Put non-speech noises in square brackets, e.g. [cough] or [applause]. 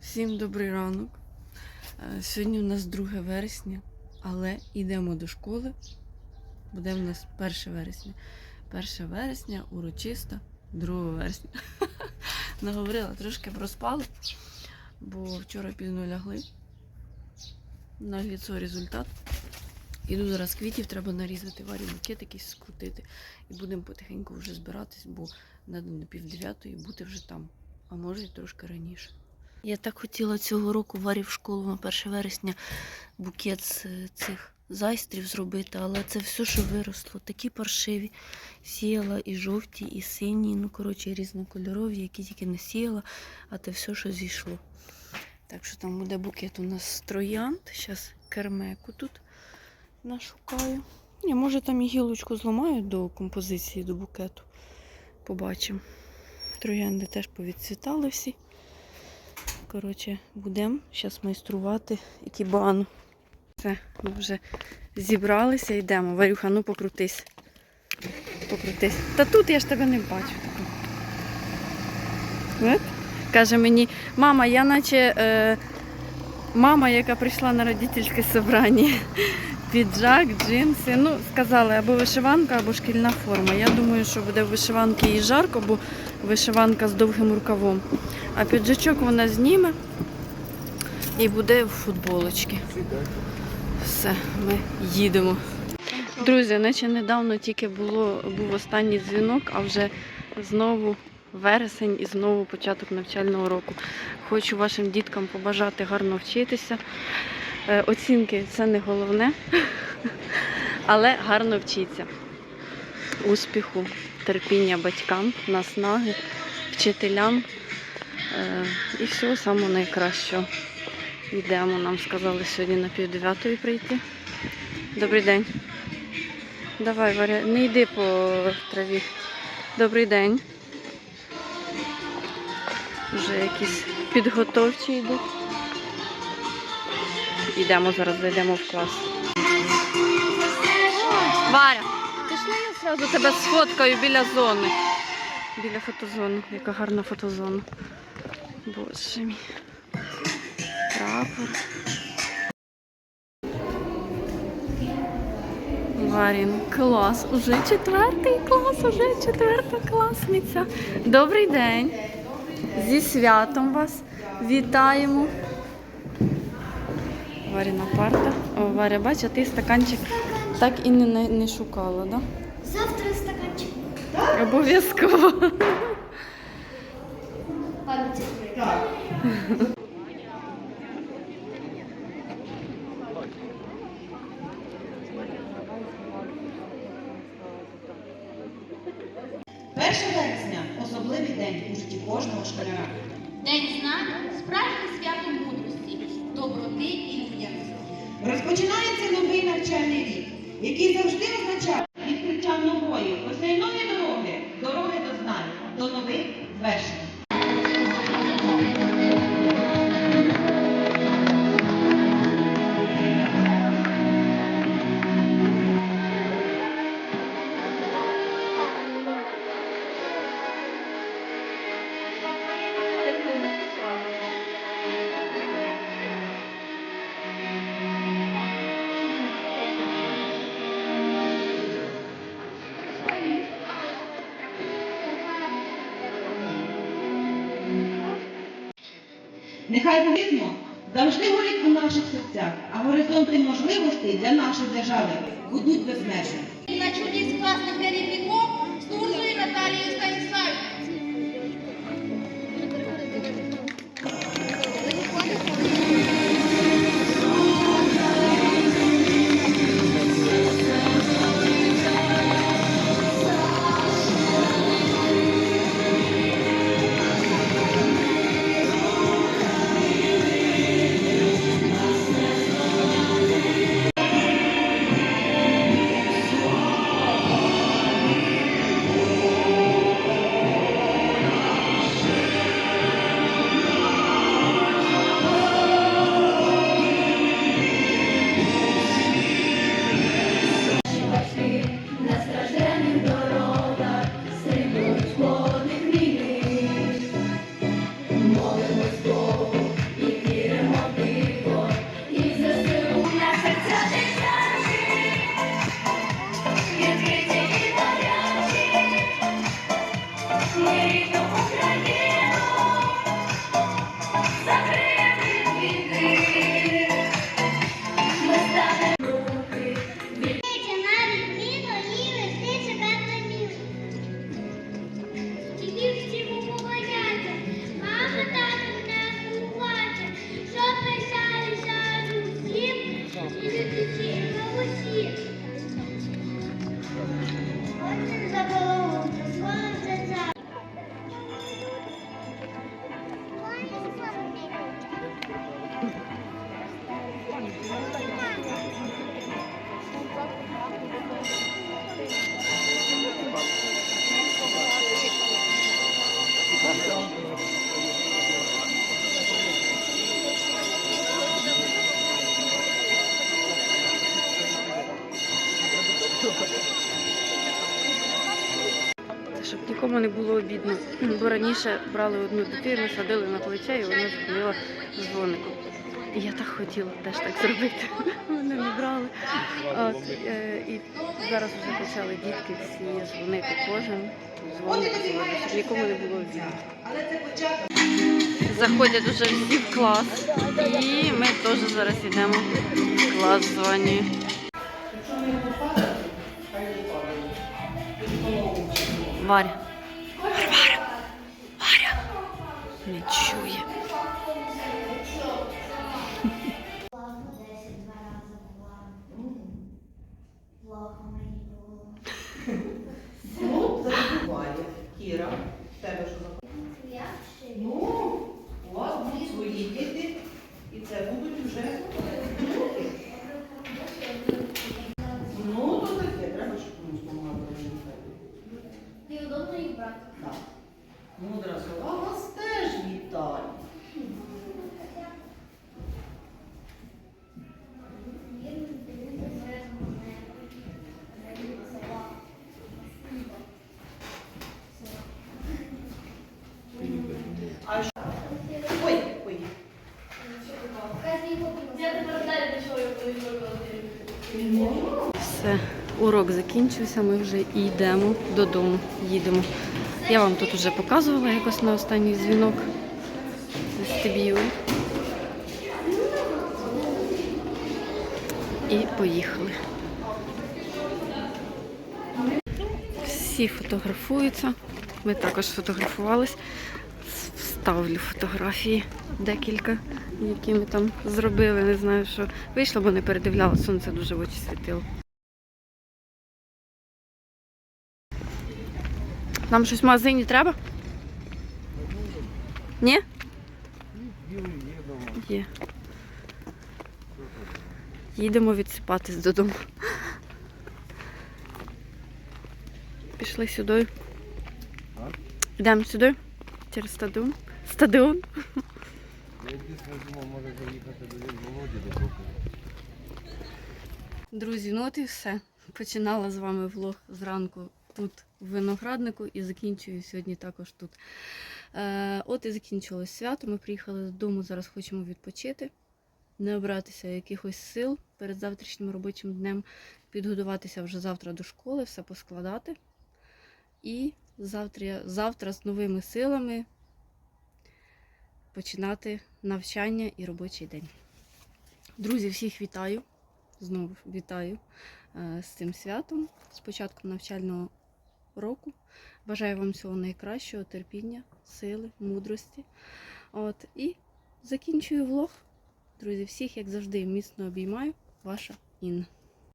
Всім добрий ранок. Е, Сьогодні у нас 2 вересня, але йдемо до школи. Буде в нас 1 вересня. 1 вересня урочисто 2 вересня. [laughs] Наговорила, трошки проспали, бо вчора пізно лягли. На ліцо результат. Іду зараз квітів, треба нарізати варі букет скрутити. І будемо потихеньку вже збиратись, бо треба на пів дев'ятої бути вже там. А може і трошки раніше. Я так хотіла цього року варі в школу на 1 вересня букет з е, цих зайстрів зробити, але це все, що виросло, такі паршиві. Сіяла і жовті, і сині, ну коротше, різнокольорові, які тільки не сіяла, а те все, що зійшло. Так що там буде букет у нас троянд. Зараз кермеку тут нашукаю. Ні, може там і гілочку зламаю до композиції, до букету. Побачимо. Троянди теж повідцвітали всі. Коротше, будемо зараз майструвати ікібану. Все, ми вже зібралися, йдемо. Варюха, ну покрутись. Покрутись. Та тут я ж тебе не бачу. От? Каже мені, мама, я наче е, мама, яка прийшла на родительське собрання. Піджак, джинси. Ну, сказали, або вишиванка, або шкільна форма. Я думаю, що буде в вишиванки і жарко, бо вишиванка з довгим рукавом. А піджачок вона зніме і буде в футболочці. Все, ми їдемо. Друзі, наче недавно тільки було, був останній дзвінок, а вже знову вересень і знову початок навчального року. Хочу вашим діткам побажати гарно вчитися. Е, Оцінки це не головне, [laughs] але гарно вчіться. Успіху, терпіння батькам, наснаги, вчителям і всього самого найкращого. Йдемо, нам сказали сьогодні на пів прийти. Добрий день. Давай, Варя, не йди по траві. Добрий день. Вже якісь підготовчі йдуть. Йдемо зараз, зайдемо в клас. Варя, пішли я зразу тебе сфоткаю біля зони. Біля фотозони. Яка гарна фотозона. Боже мій. Прапор. Варін, клас. Уже четвертий клас, уже четверта класниця. Добрий день. Зі святом вас вітаємо. Варіна парта. О, Варя, бач, а ти стаканчик так і не, не, не шукала, так? Да? Завтра стаканчик. Обов'язково. Пам'яті. Перше вересня особливий день у житті кожного школяра. День знань справжнє свято мудрості, доброти і людяності. Розпочинається новий навчальний рік, який завжди означає Нехай будемо завжди горить у наших серцях, а горизонти можливостей для нашої держави будуть безмежні. На чолі з класним керівником служує Наталією Станіславівною. Нікому не було обідно. Бо раніше брали одну дитину, садили на плече і вона ходила з дзвоником. І я так хотіла теж так зробити. [laughs] Мене не брали. От, е, і зараз вже почали дітки всі дзвонити кожен. Дзвонить, щоб нікому не було обідно. Заходять уже всі в клас. І ми теж зараз йдемо в клас з Ванією. Варя. Варя. Варя. Не чує. Все, урок закінчився, ми вже йдемо додому, їдемо. Я вам тут вже показувала якось на останній дзвінок з вестибюль. І поїхали. Всі фотографуються. Ми також фотографувались. Вставлю фотографії декілька, які ми там зробили. Не знаю, що вийшло, бо не передивляла, сонце дуже в очі світило. Нам щось в магазині треба? Ні? Є. Їдемо відсипатись додому. Пішли сюди. Йдемо сюди. Через стадіон. Стадіон. Друзі, ну от і все. Починала з вами влог зранку тут в винограднику і закінчую сьогодні також тут. Е, от і закінчилось свято. Ми приїхали додому, зараз хочемо відпочити, не обратися якихось сил перед завтрашнім робочим днем, підготуватися вже завтра до школи, все поскладати. І завтра, завтра з новими силами починати навчання і робочий день. Друзі, всіх вітаю! Знову вітаю е, з цим святом, з початком навчального року. Бажаю вам всього найкращого, терпіння, сили, мудрості. От, і закінчую влог. Друзі, всіх, як завжди, міцно обіймаю. Ваша Інна.